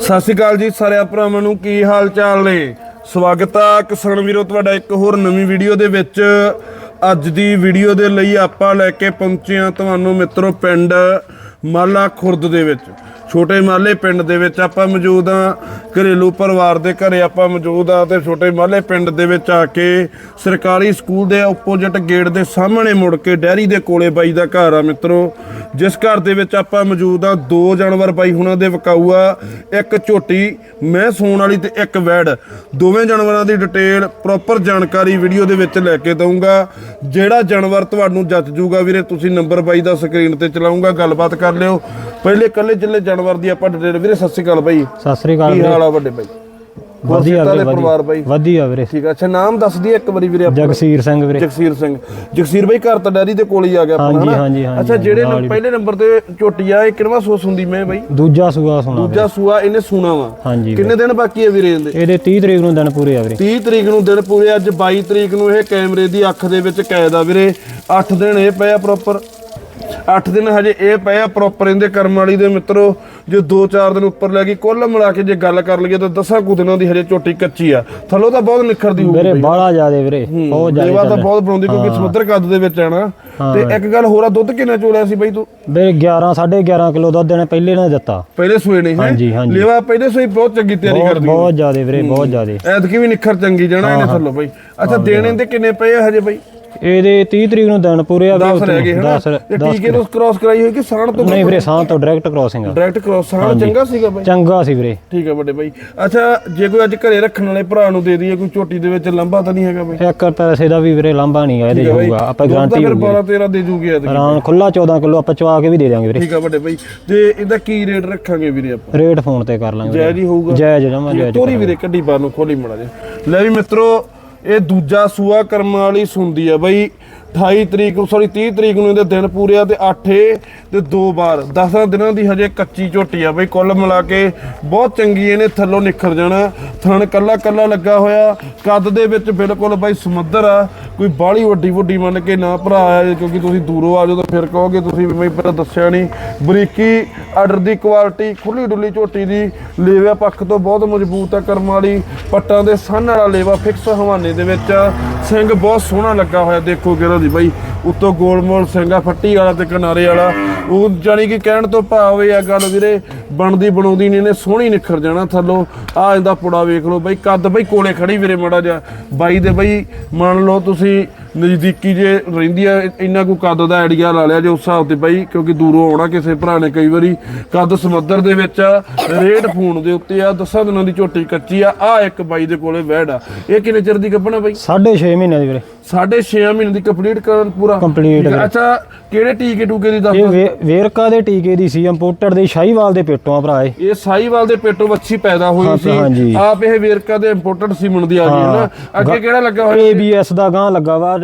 ਸਤਿ ਸ਼੍ਰੀ ਅਕਾਲ ਜੀ ਸਾਰਿਆਂ ਭਰਾਵਾਂ ਨੂੰ, ਕੀ ਹਾਲ ਚਾਲ ਨੇ? ਸਵਾਗਤ ਆ ਕਿਸਾਨ ਵੀਰੋ, ਤੁਹਾਡਾ ਇੱਕ ਹੋਰ ਨਵੀਂ ਵੀਡੀਓ ਦੇ ਵਿੱਚ। ਅੱਜ ਦੀ ਵੀਡੀਓ ਦੇ ਲਈ ਆਪਾਂ ਲੈ ਕੇ ਪਹੁੰਚੇ ਆ ਤੁਹਾਨੂੰ ਮਿੱਤਰੋ ਪਿੰਡ ਮਾਲਾ ਖੁਰਦ ਦੇ ਵਿੱਚ। ਛੋਟੇ ਮਾਲੇ ਪਿੰਡ ਦੇ ਵਿੱਚ ਆਪਾਂ ਮੌਜੂਦ ਆ ਘਰੇਲੂ ਪਰਿਵਾਰ ਦੇ ਘਰੇ ਆਪਾਂ ਮੌਜੂਦ ਆ ਤੇ ਛੋਟੇ ਮਾਲੇ ਪਿੰਡ ਦੇ ਵਿੱਚ ਆ ਕੇ ਸਰਕਾਰੀ ਸਕੂਲ ਦੇ ਆਪੋਜ਼ਿਟ ਗੇਟ ਦੇ ਸਾਹਮਣੇ ਮੁੜ ਕੇ ਡੈਰੀ ਦੇ ਕੋਲੇ ਬਾਈ ਦਾ ਘਰ ਆ ਮਿੱਤਰੋ। ਜਿਸ ਘਰ ਦੇ ਵਿੱਚ ਆਪਾਂ ਮੌਜੂਦ ਆ ਦੋ ਜਾਨਵਰ ਬਾਈ ਹੁਣਾਂ ਦੇ ਵਿਕਾਊ ਆ ਇੱਕ ਝੋਟੀ, ਮੈਂ ਸੌਣ ਵਾਲੀ ਤੇ ਇੱਕ ਵੈੜ। ਦੋਵੇਂ ਜਾਨਵਰਾਂ ਦੀ ਡਿਟੇਲ ਪ੍ਰੋਪਰ ਜਾਣਕਾਰੀ ਵੀਡੀਓ ਦੇ ਵਿੱਚ ਲੈ ਕੇ ਦਊਂਗਾ। ਜਿਹੜਾ ਜਾਨਵਰ ਤੁਹਾਨੂੰ ਜੱਜ ਜੂਗਾ ਵੀਰੇ, ਤੁਸੀਂ ਨੰਬਰ ਬਾਈ ਦਾ ਸਕਰੀਨ ਤੇ ਚਲਾਉਂਗਾ ਗੱਲਬਾਤ ਕਰ ਲਿਓ। ਪਹਿਲੇ ਕੱਲੇ ਜਿੱਲੇ ਜਾਨਵਰ ਦੀ ਆਪਾਂ ਡਿਟੇਲ ਵੀਰੇ ਸਤਿ ਸ਼੍ਰੀ ਅਕਾਲ ਬਾਈ। ਸਤਿ ਸ੍ਰੀ ਅਕਾਲ ਕੀ ਹਾਲ ਆ ਵੱਡੇ ਬਾਈ? ਵਧੀਆ ਵੀਰੇ ਪਰਿਵਾਰ ਬਾਈ? ਵਧੀਆ ਵੀਰੇ। ਠੀਕ ਆ। ਅੱਛਾ ਨਾਮ ਦੱਸ ਦਈਏ ਇੱਕ ਵਾਰੀ ਵੀਰੇ ਆਪਣਾ। ਜਗਸੀਰ ਸਿੰਘ ਵੀਰੇ। ਜਗਸੀਰ ਸਿੰਘ। ਜਗਸੀਰ ਬਾਈ ਘਰ ਤਾਂ ਡੈਰੀ ਦੇ ਕੋਲ ਹੀ ਆ ਗਿਆ ਆਪਣਾ ਹਾਂਜੀ? ਹਾਂਜੀ, ਹਾਂਜੀ, ਅੱਛਾ ਜਿਹੜੇ ਹੀ। ਪਹਿਲੇ ਨੰਬਰ ਤੇ ਝੋਟੀ ਆ ਇਹ ਕਿੰਨਵਾ ਸੋਸ ਹੁੰਦੀ ਮੈਂ ਬਾਈ? ਦੂਜਾ ਸੂਆ ਸੁਣਾ ਦੂਜਾ ਸੂਆ ਇਹਨੇ ਸੂਣਾ ਵਾ। ਹਾਂਜੀ ਕਿੰਨੇ ਦਿਨ ਬਾਕੀ ਆ ਵੀਰੇ ਇਹਦੇ? ਇਹਦੇ 30 ਤਰੀਕ ਨੂੰ ਦਿਨ ਪੂਰੇ ਆ ਵੀਰੇ। 30 ਤਰੀਕ ਨੂੰ ਦਿਨ ਪੂਰੇ ਅੱਜ 22 ਤਰੀਕ ਨੂੰ ਇਹ ਕੈਮਰੇ ਦੀ ਅੱਖ ਦੇ ਵਿੱਚ ਕੈਦ ਆ ਵੀਰੇ। 8 ਦਿਨ ਇਹ ਪਿਆ ਪ੍ਰੋਪਰ 8 ਦਿਨ ਹਜੇ ਇਹ ਪਿਆ ਪ੍ਰੋਪਰ ਇਹਦੇ ਕਰਮ ਵਾਲੀ ਦੇ ਮਿੱਤਰੋ ਜੇ 2-4 ਦਿਨ ਉੱਪਰ ਲੈ ਗਈ ਕੁੱਲ ਮਿਲਾ ਕੇ ਜੇ ਗੱਲ ਕਰ ਲਈਏ ਤਾਂ ਦਸਾਂ ਕੁ ਦਿਨਾਂ ਦੀ ਹਜੇ ਝੋਟੀ ਕੱਚੀ ਆ। ਥੱਲੋਂ ਤਾਂ ਬਹੁਤ ਨਿਖਰਦੀ ਹੋਊਗੀ ਵੀਰੇ ਬਾਹਲਾ ਜ਼ਿਆਦੇ ਵੀਰੇ ਬਹੁਤ ਜ਼ਿਆਦੇ ਤਾਂ ਬਹੁਤ ਬਣਾਉਂਦੀ ਕਿਉਂਕਿ ਸਮੁੰਦਰ ਕੱਦ ਦੇ ਵਿੱਚ ਆਣਾ। ਤੇ ਇੱਕ ਗੱਲ ਹੋਰ ਆ ਦੁੱਧ ਕਿੰਨਾ ਚੋਲਿਆ ਸੀ ਬਾਈ ਤੂੰ? ਵੀਰੇ 11 11.5 ਕਿਲੋ ਦੁੱਧ ਇਹਨੇ ਪਹਿਲੇ ਨੇ ਦਿੱਤਾ। ਪਹਿਲੇ ਸੂਏ ਨਹੀਂ ਹੈ? ਹਾਂਜੀ, ਹਾਂਜੀ। ਲੇਵਾ ਪਹਿਲੇ ਸੂਏ ਬਹੁਤ ਚੰਗੀ ਤਿਆਰੀ ਕਰਦੀ ਬਹੁਤ ਜ਼ਿਆਦੇ ਵੀਰੇ ਬਹੁਤ ਜ਼ਿਆਦੇ। ਐਤਕੀ ਵੀ ਨਿਖਰ ਚੰਗੀ ਜਾਣਾ ਇਹਨੇ ਥੱਲੋਂ ਬਾਈ। ਅੱਛਾ ਦੇਣੇ ਦੇ ਕਿੰਨੇ ਪਏ ਆ ਹਜੇ ਬਾਈ? ਇਹਦੇ 30 ਤਰੀਕ ਨੂੰ ਦਿਨ ਪੂਰੇ ਆ 10 ਰਹਿ ਗਏ ਹਨਾ? 10 ਇਹ ਟੀਕੇ ਨੂੰ ਕ੍ਰਾਸ ਕਰਾਈ ਹੋਈ ਕਿ ਸਾਣ ਤੋਂ ਨਹੀਂ ਵੀਰੇ ਸਾਹ ਤੋਂ ਡਾਇਰੈਕਟ ਕ੍ਰੋਸਿੰਗ ਆ। ਡਾਇਰੈਕਟ ਕ੍ਰਾਸ ਸਾਣ ਚੰਗਾ ਸੀਗਾ ਬਾਈ। ਚੰਗਾ ਸੀ ਵੀਰੇ। ਠੀਕ ਹੈ ਵੱਡੇ ਬਾਈ। ਅੱਛਾ ਜੇ ਕੋਈ ਅੱਜ ਘਰੇ ਰੱਖਣ ਵਾਲੇ ਭਰਾ ਨੂੰ ਦੇ ਦਈਏ ਕੋਈ ਝੋਟੀ ਦੇ ਵਿੱਚ ਲੰਬਾ ਤਾਂ ਨਹੀਂ ਹੈਗਾ ਬਾਈ? ਇੱਕ ਪੈਸੇ ਦਾ ਵੀ ਵੀਰੇ ਲਾਂਭਾ ਨਹੀਂ ਆ ਇਹਦੇ ਹੋਊਗਾ। ਆਪਾਂ ਤਾਂ ਗਾਰੰਟੀ ਫਿਰ 12 13 ਦੇ ਜੂਗੀ ਆਰਾਮ ਖੁੱਲਾ 14 ਕਿਲੋ ਆਪਾਂ ਚਵਾ ਕੇ ਵੀ ਦੇ ਦਿਆਂਗੇ ਵੀਰੇ। ਠੀਕ ਆ ਵੱਡੇ ਬਾਈ। ਤੇ ਇਹਦਾ ਕੀ ਰੇਟ ਰੱਖਾਂਗੇ ਵੀਰੇ ਆਪਾਂ? ਰੇਟ ਫੋਨ ਤੇ ਕਰ ਲਾਂਗੇ। ਜਾਇਜ਼ ਹੀ ਹੋਊਗਾ। ਜਾਇਜ਼ ਜਮਾ ਜਾਇਜ਼ ਤੋਰੀ ਵੀਰੇ ਕੱਢੀ ਬਾਹਰ ਨੂੰ ਖੋਲੀ ਮੜਾ ਜੇ ਲੈ ਵੀ ਮਿੱਤਰੋ ਇਹ ਦੂਜਾ ਸੂਆ ਕਰਮ ਵਾਲੀ ਸੁਣਦੀ ਆ ਬਈ 28 ਤਰੀਕ ਸੌਰੀ 30 ਤਰੀਕ ਨੂੰ ਇਹਦੇ ਦਿਨ ਪੂਰੇ ਆ ਤੇ 8 ਤੇ ਦੋ ਵਾਰ। 10 ਦਿਨਾਂ ਦੀ ਹਜੇ ਕੱਚੀ ਝੋਟੀ ਆ ਬਈ, ਕੁੱਲ ਮਿਲਾ ਕੇ ਬਹੁਤ ਚੰਗੀ ਇਹਨੇ ਥੱਲੋਂ ਨਿਖਰ ਜਾਣਾ। ਥਣ ਕੱਲਾ ਕੱਲਾ ਲੱਗਾ ਹੋਇਆ, ਕੱਦ ਦੇ ਵਿੱਚ ਬਿਲਕੁਲ ਬਈ ਸਮੁੰਦਰ ਆ। ਕੋਈ ਬਾਹਲੀ ਵੱਡੀ ਵੱਡੀ ਮੰਨ ਕੇ ਨਾ ਭਰਾ ਆ, ਕਿਉਂਕਿ ਤੁਸੀਂ ਦੂਰੋਂ ਆ ਜਾਓ ਤਾਂ ਫਿਰ ਕਹੋਗੇ, ਤੁਸੀਂ ਵੀ ਬਈ ਪਹਿਲਾਂ ਦੱਸਿਆ ਨਹੀਂ। ਬਰੀਕੀ ਆਰਡਰ ਦੀ ਕੁਆਲਿਟੀ ਖੁੱਲੀ ਡੁੱਲੀ ਝੋਟੀ ਦੀ, ਲੇਵਾ ਪੱਖ ਤੋਂ ਬਹੁਤ ਮਜ਼ਬੂਤ ਆ ਕਰਮ ਵਾਲੀ। ਪੱਟਾਂ ਦੇ ਸੰਨ ਵਾਲਾ ਲੇਵਾ ਫਿਕਸ ਹਵਾਨੇ ਦੇ ਵਿੱਚ ਆ। ਸਿੰਘ ਬਹੁਤ ਸੋਹਣਾ ਲੱਗਾ ਹੋਇਆ, ਦੇਖੋਗੇ ਕਿਹੜਾ ਦੀ ਬਾਈ। ਉੱਤੋਂ ਗੋਲਮੋਲ ਸਿੰਘਾ ਫੱਟੀ ਵਾਲਾ ਤੇ ਕਿਨਾਰੇ ਵਾਲਾ। ਉਹ ਜਾਨੀ ਕਿ ਕਹਿਣ ਤੋਂ ਭਾਵ ਇਹ ਆ ਗੱਲ ਵੀਰੇ, ਬਣਦੀ ਬਣਾਉਂਦੀ ਨਹੀਂ ਨੇ ਸੋਹਣੀ ਨਿਖਰ ਜਾਣਾ ਥੱਲੋਂ। ਆ ਇਹਦਾ ਪੁੜਾ ਵੇਖ ਲਓ ਬਾਈ, ਕੱਦ ਬਾਈ ਕੋਲੇ ਖੜੀ ਵੀਰੇ ਮੜਾ ਜਾ ਬਾਈ ਦੇ ਬਾਈ, ਮੰਨ ਲਓ ਤੁਸੀਂ ਨਜ਼ਦੀਕੀ ਜੇ ਰਹਿੰਦੀ ਆ ਇੰਨਾ ਕੋ ਕੱਦ ਦਾ ਆਈਡੀਆ ਲਾ ਲਿਆ ਜੇ ਉਸ ਹਿਸਾਬ ਤੇ ਬਾਈ ਕਿਉਂਕਿ ਦੂਰੋਂ ਆਉਣਾ ਕਿਸੇ ਭਰਾ ਨੇ ਕਈ ਵਾਰੀ ਕੱਦ ਸਮੁੰਦਰ ਦੇ ਵਿੱਚ ਰੇਡ ਫੋਨ ਦੇ ਉੱਤੇ ਆ ਦਸਾਂ ਦਿਨਾਂ ਦੀ ਝੋਟੀ ਕੱਚੀ ਆ ਆ ਇੱਕ ਬਾਈ ਦੇ ਕੋਲੇ ਵਹਿੜ ਆ। ਇਹ ਕਿੰਨੇ ਚਿਰ ਦੀ ਕੱਪਣਾ ਬਾਈ? 6.5 ਮਹੀਨੇ ਦੀ ਵੀਰੇ। ਸਾਢੇ 6 ਮਹੀਨੇ ਦੀ ਕੰਪਲੀਟ ਕਰਨ ਪੂਰਾ? ਆ, ਅੱਛਾ ਕਿਹੜੇ ਟੀਕੇ ਟੂਕੇ ਦੀ ਦੱਸ ਇਹ ਵੇਰਕਾ ਦੇ ਟੀਕੇ ਦੀ ਸੀ ਇੰਪੋਰਟਡ ਦੀ ਸ਼ਾਹੀਵਾਲ ਦੇ ਪੇਟੋਂ ਆ ਭਰਾ ਇਹ। ਇਹ ਸਾਈਵਾਲ ਦੇ ਪੇਟੋਂ ਵੱਛੀ ਪੈਦਾ ਹੋਈ ਸੀ। ਆਪ ਇਹ ਵੇਰਕਾ ਦੇ ਇੰਪੋਰਟਡ ਸੀਮਨ ਦੀ ਆ ਗਈ ਨਾ। ਅੱਗੇ ਕਿਹੜਾ ਲੱਗਾ ਹੋਇਆ ABS ਦਾ ਗਾਂ ਲੱਗਾ ਵਾ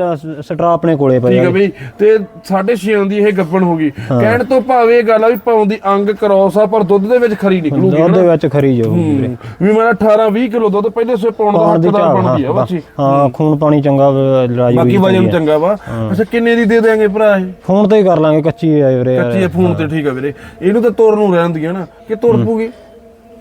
ਸਟਰਾ ਆਪਣੇ ਕੋਲੇ ਠੀਕ ਪਿਆ ਹੈ ਬਈ ਤੇ 6.5 ਦੀ ਇਹ ਗੱਬਣ ਹੋ ਗਈ। ਕਹਿਣ ਤੋਂ ਭਾਵੇਂ ਇਹ ਗੱਲ ਆ ਵੀ ਪਾਉਂ ਦੀ ਅੰਗ ਕ੍ਰੋਸ ਆ ਪਰ ਦੁੱਧ ਦੇ ਵਿੱਚ ਖਰੀ ਨਿਕਲੂਗੀ ਦੁੱਧ ਦੇ ਵਿੱਚ ਖਰੀ ਜਾਊ ਹੂੰ। ਵੀ ਮੇਰਾ 18 20 ਕਿਲੋ ਦੁੱਧ ਪਹਿਲੇ ਸੇ ਪਾਉਣ ਦਾ ਹੱਕਦਾਰ ਬਣਦੀ ਆ ਵੱਛੀ ਹਾਂ ਖੂਨ ਪਾਣੀ ਚੰਗਾ ਰਾਜੀ ਬਾਕੀ ਵਜਨ ਚੰਗਾ ਵਾ। ਅੱਛਾ ਕਿੰਨੇ ਦੀ ਦੇ ਦੇਾਂਗੇ ਭਰਾ ਇਹ? ਫੋਨ ਤੇ ਹੀ ਕਰ ਲਾਂਗੇ ਕੱਚੀ ਆ ਵੀਰੇ। ਕੱਚੀ ਫੋਨ ਤੇ ਠੀਕ ਆ ਵੀਰੇ। ਇਹਨੂੰ ਤਾਂ ਤੁਰ ਨੂੰ ਰਹਿਣ ਦੀ ਆ ਨਾ। ਕਿ ਤੁਰ ਪੂਗੀ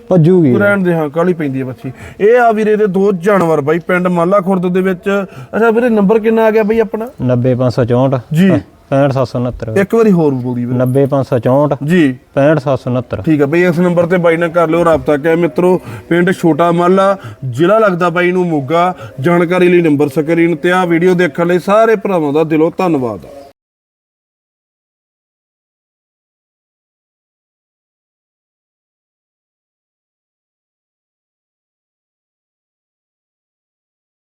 ਭੱਜੂਗੀ। ਰਹਿਣ ਦੇ ਹਾਂ ਕਾਲੀ ਪੈਂਦੀ ਹੈ ਬੱਚੀ। ਇਹ ਆ ਵੀਰੇ ਦੇ ਦੋ ਜਾਨਵਰ ਬਾਈ ਪਿੰਡ ਮਾਲਾ ਖੁਰਦ ਦੇ ਵਿੱਚ। ਅੱਛਾ ਵੀਰੇ ਨੰਬਰ ਕਿੰਨਾ ਆ ਗਿਆ ਬਾਈ ਆਪਣਾ? 90564 ਜੀ। 65769 ਇੱਕ ਵਾਰੀ ਹੋਰ ਬੋਲੀ ਵੀਰੇ। 90564 ਜੀ। 65769 ਠੀਕ ਹੈ ਬਈ ਇਸ ਨੰਬਰ ਤੇ ਬਾਈ ਨਾਲ ਕਰ ਲਿਓ ਰਾਬਤਾ। ਕਿ ਮਿੱਤਰੋ ਪਿੰਡ ਛੋਟਾ ਮਾਲਾ ਜ਼ਿਲ੍ਹਾ ਲੱਗਦਾ ਬਾਈ ਨੂੰ ਮੋਗਾ। ਜਾਣਕਾਰੀ ਲਈ ਨੰਬਰ ਸਕਰੀਨ ਤੇ ਆ। ਵੀਡੀਓ ਦੇਖਣ ਲਈ ਸਾਰੇ ਭਰਾਵਾਂ ਦਾ ਦਿਲੋਂ ਧੰਨਵਾਦ।